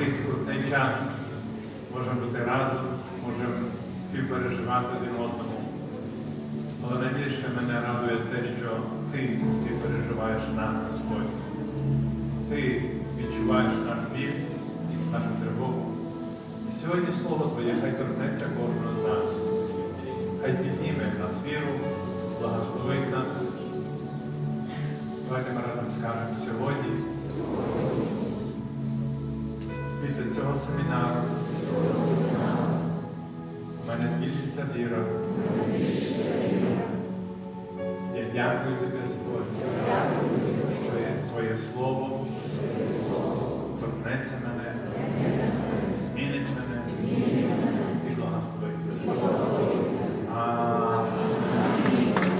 якийсь крутний час можемо бути разом, можемо співпереживати один одному. Але найбільше мене радує те, що ти співпереживаєш нас, Господь. Ти відчуваєш наш біль, нашу тривогу. І сьогодні слово Твоє, хай торкнеться кожного з нас. Хай підніме нас віру, благословить нас. Давайте ми разом скажемо сьогодні. Після цього семінару. У мене збільшиться віра. Я дякую тобі, Господь, що Твоє Слово